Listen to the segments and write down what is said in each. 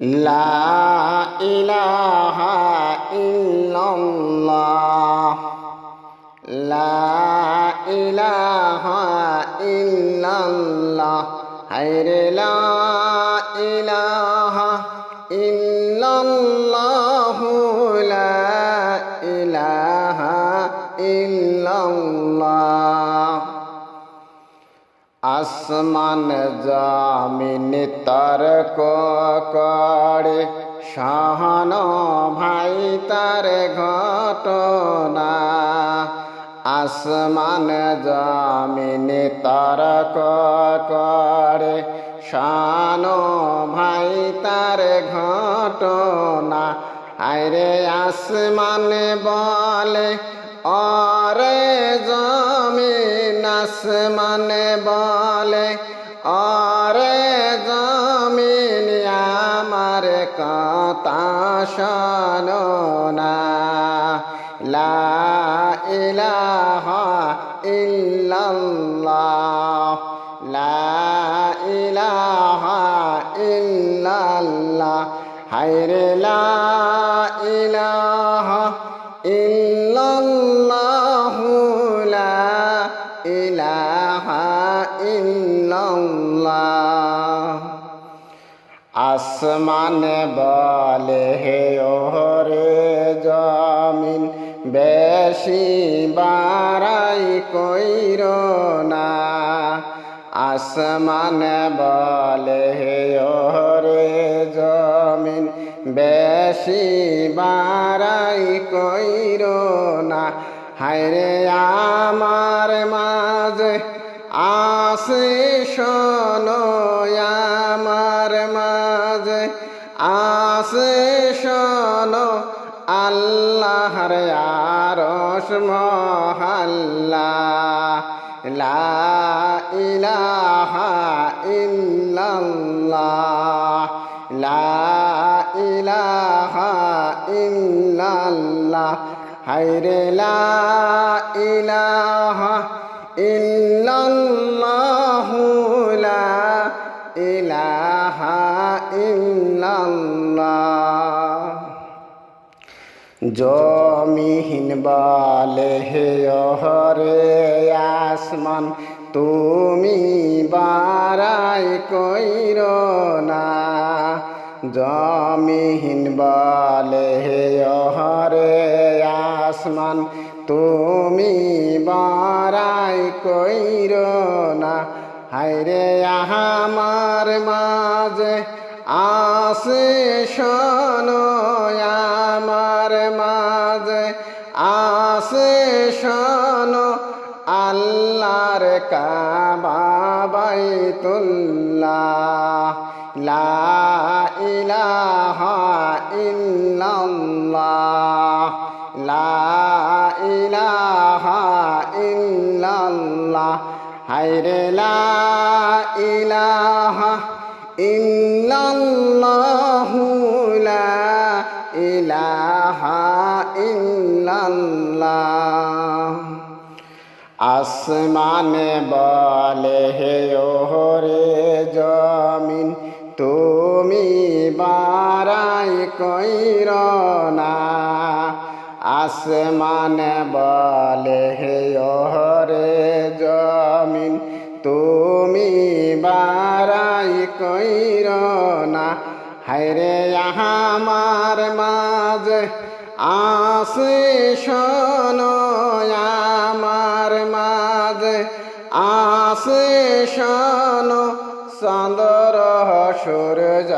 লা ইলাহা ইল্লাল্লাহ লা ইলাহা ইল্লাল্লাহ হায়রে লা ইলাহা ইল্লাল্লাহ আসমান জামিন তর্ক করে। সহন ভাই তার ঘটনা। আসমান জামিন তর্ক করে। শান ভাই তার ঘটনা। আরে আসমান বলে, অরে জমিন আসমানে বলে অরে জমিন আমার কথা শোনো না। লা ইলাহা ইল্লাল্লাহ, লা ইলাহা ইল্লাল্লাহ হায়রে লা ইলাহা আসমান বলে, হে ওরে জমিন, বেশি বারাই কইর না। আসমান বলে, হে ওরে জমিন, বেশি বারাই কইর না। হায়রে আমার মাঝে আসে শোনো মহাল্লা লা ইলাহা ইল্লাল্লাহ লা ইলাহা ইল্লাল্লাহ হায়রে লা ইলাহা ইল্লাল্লাহু লা ইলাহা ইল্লাল্লাহ। জমিহীন বলে হে হরে আসমান, তুমি বারাই কইর না। জমিহীন বলে হে হরে আসমান, তুমি বারাই কইর না। হায়রে আমার মাঝে আসে শোনো আমার কাবা বাইতুল্লাহ লা ইলাহা ইল্লাল্লাহ লা ইলাহা ইল্লাল্লাহ। হায়রে লা ইলাহা ইল্লাল্লাহু। আসমানে বলে, হে ওহরে জমিন, তুমি বারাই কইর না। আসমানে বলে, হে ওহরে জমিন, তুমি বারাই কইর না। হায়রে আমার মাঝে আসে শোনো শোনো চন্দ্র সূর্য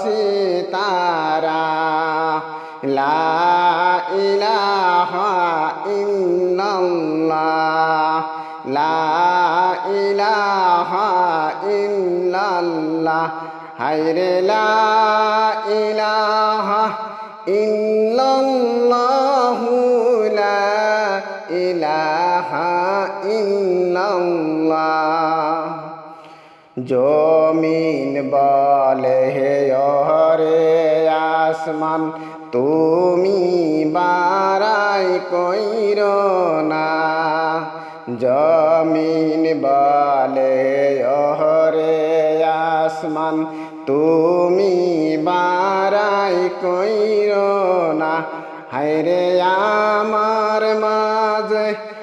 সিতারা। লা লা ইলাহা ইল্লাল্লাহ। হায়রে লা ইলাহা ইল্লাল্লাহু। জমিন বলে, হে হরে আসমান, তুমি বারাই কইর না। জমিন বলে অহরে আসমান, তুমি বা কইর না। হায়রে আমার মাঝে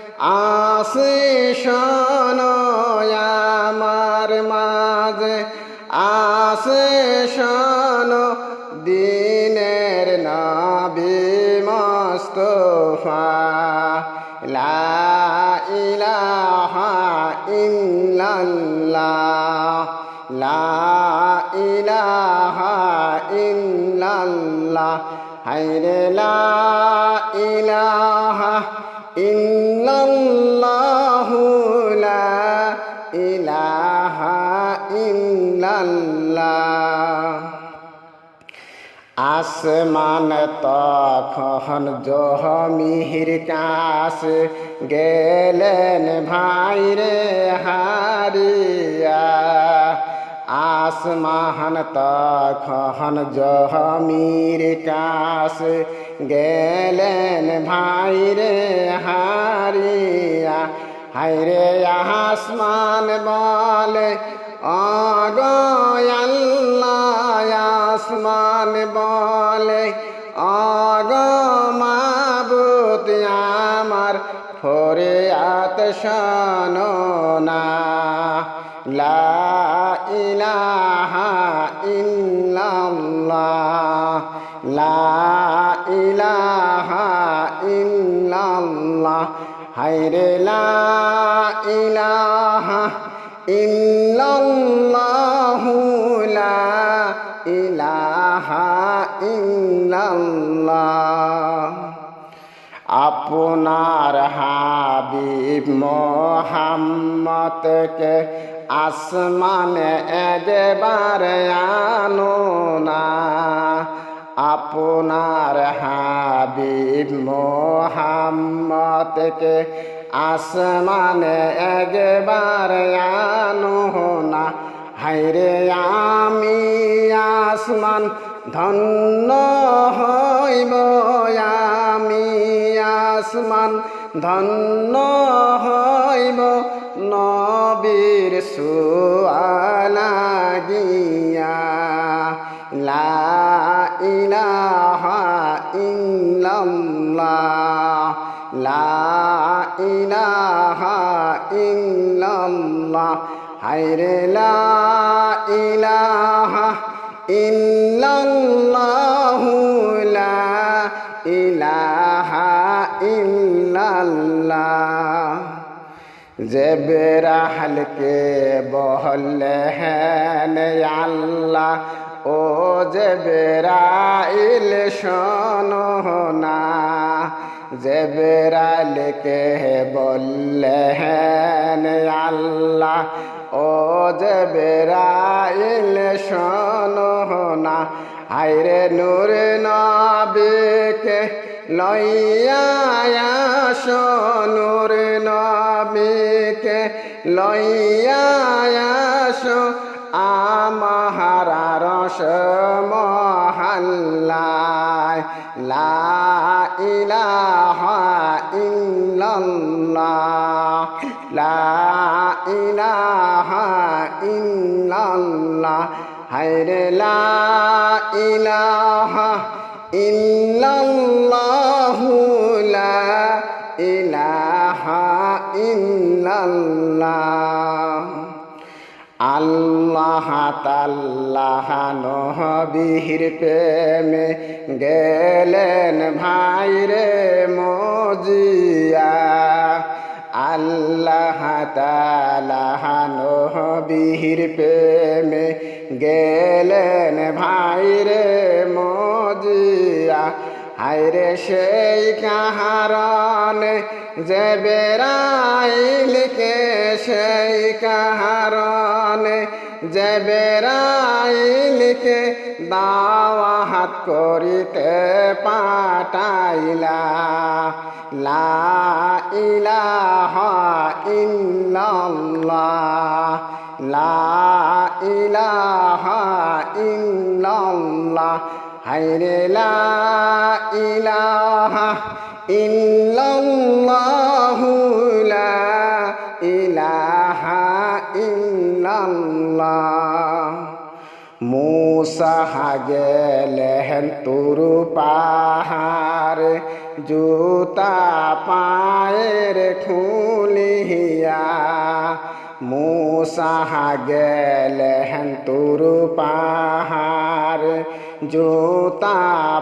আমার মাঝে আসে দিনের নবী লা ইলাহা ইল্লাল্লাহ লা ইলাহা হায়রে লা ইলাহা ইল্লাল্লাহু। আসমান তখন জহমিহির কাশ। গেলেন ভাইরে হারিয়া। আসমান তখন জহমির কাশ। গেলেন ভাইরে হারিয়া। হাইরে আসমান বলে অগয়াল্লাহ আসমান বলে অগমাবুত আমার ফরিয়াত শোনো না। লা ইলাহা ইল্লাল্লাহ, লা ইলাহা লা ইলাহা ইলাহা আপনার হাবিব মোহাম্মদকে আসমানে একবার আনো না। আপনার হাবিব মোহাম্মদকে আসমানে একবার আনো না হাইরে আমি আসমান ধন্য হইব, আমি আসমান ধন্য হইব। নবীর সুআলা গিয়া লা ইলাহা ইল্লাল্লাহ, লা ইলাহা ইল্লাল্লাহ। হায়রে লা ইলাহা ইল্লাল্লাহু লা ইলাহা ইল্লাল্লাহ। জেবেরাহলকে বহলে হেন আল্লাহ, ও জেবেরাইল শোনো না। বললে হেন আল্লাহ ও যে শোনো না আইরে নূর নবীকে লইয়া নূর নবীকে লইয়া আমার রস মহল্লায়, লা ইলাহা ইল্লাল্লাহ, লা ইলাহা ইল্লাল্লাহ। হায়রে লা ইলাহা ইল্লাল্লাহু লা ইলাহা ইল্লাল্লাহ। আল্লাহ তাল্লাহ নবীর প্রেমে গেলেন ভাইরে মজিয়া। আল্লাহ তালাহ নবীর প্রেমে গেলেন ভাইরে মজিয়া। হায়রে সেই কাহারণ যে বেড়াইলকে সেই কাহারণ যে বেড়াইলকে দাওয়া হাত করিতে পাঠাইলা। লা ইলাহা ইল্লাল্লাহ। লা ইলাহা ইল্লাল্লাহ। হায়রে লা ইলাহা ইল্লাল্লাহু লা ইলাহা ইল্লাল্লাহ। মুসা গেলেন তুরু পাহাড়। জুতা পায়ের খুলিয়া, মুসা গেলেন তুরু পাহাড়। জুতা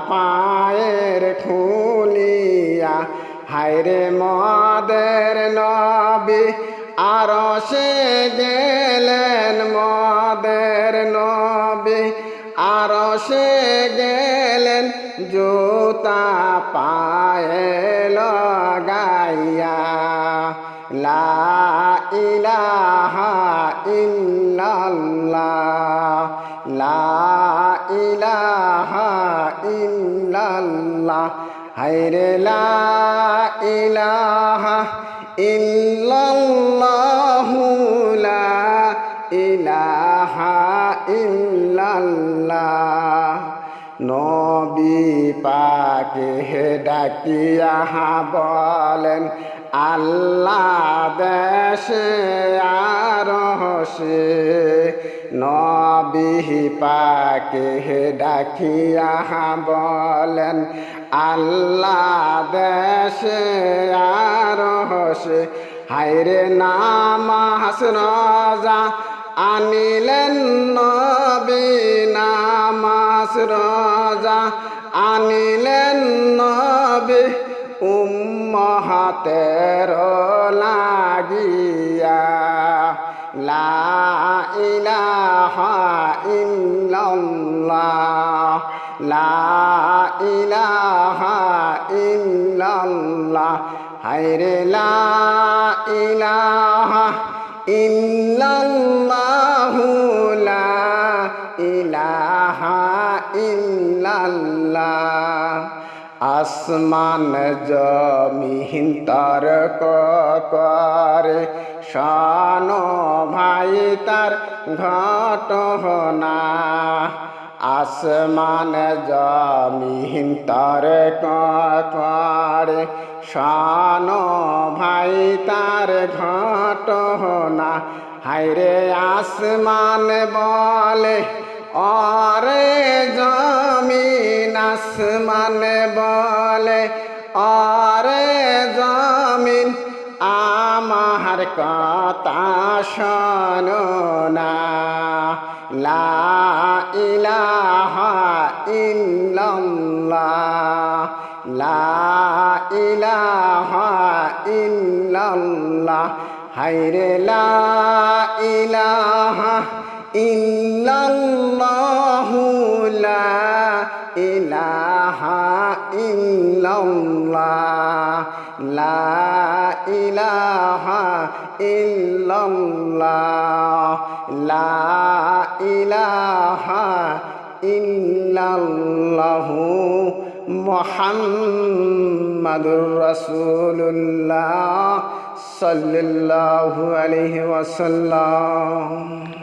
পায়ের খুলিয়া, হায়রে মদের নবী আর সে গেলেন। গেলেন জুতা পায়ে লগাইয়া, লা ইলাহা ইল্লাল্লাহ, লা ইলাহা ইল্লাল্লাহ, হায়রে লা ইলাহা ইল্লাল্লাহু লা ইলাহা ইল্লাল্লাহ। নবী পাকে ডাকিয়া বলেন, আল্লাহ দেশে আর সে নবী পাকে ডাকিয়া বলেন, আল্লাহ দেশে আর সে হায়রে নামাস রজা আনিলেন নবী নামাস রজা, আনিলেন নবী উম্মহাতের লাগিয়া লা ইলাহা ইল্লাল্লাহ, লা ইলাহা ইল্লাল্লাহ। হায়রে লা ইলাহা ইল্লাল্লাহু লা আসমান জমিহিন তর্ক করে। শান ভাই তার ঘটনা আসমান জমিহিন তর্ক করে। শান ভাই, তার ঘটনা হায়রে আসমান বলে, অরে জমিন আসমান বলে, অরে জমিন আমার কথা শোনো না। লা ইলাহা ইল্লাল্লাহ। ইল্লাল্লাহ। হায়রে লা ইলাহা ইল্লাল্লাহু লা ইলাহা ইল্লাল্লাহ। লা ইলাহা ইল্লাল্লাহ। লা ইলাহা ইল্লাল্লাহু মুহাম্মাদুর রাসূলুল্লাহ। صلى الله عليه وسلم.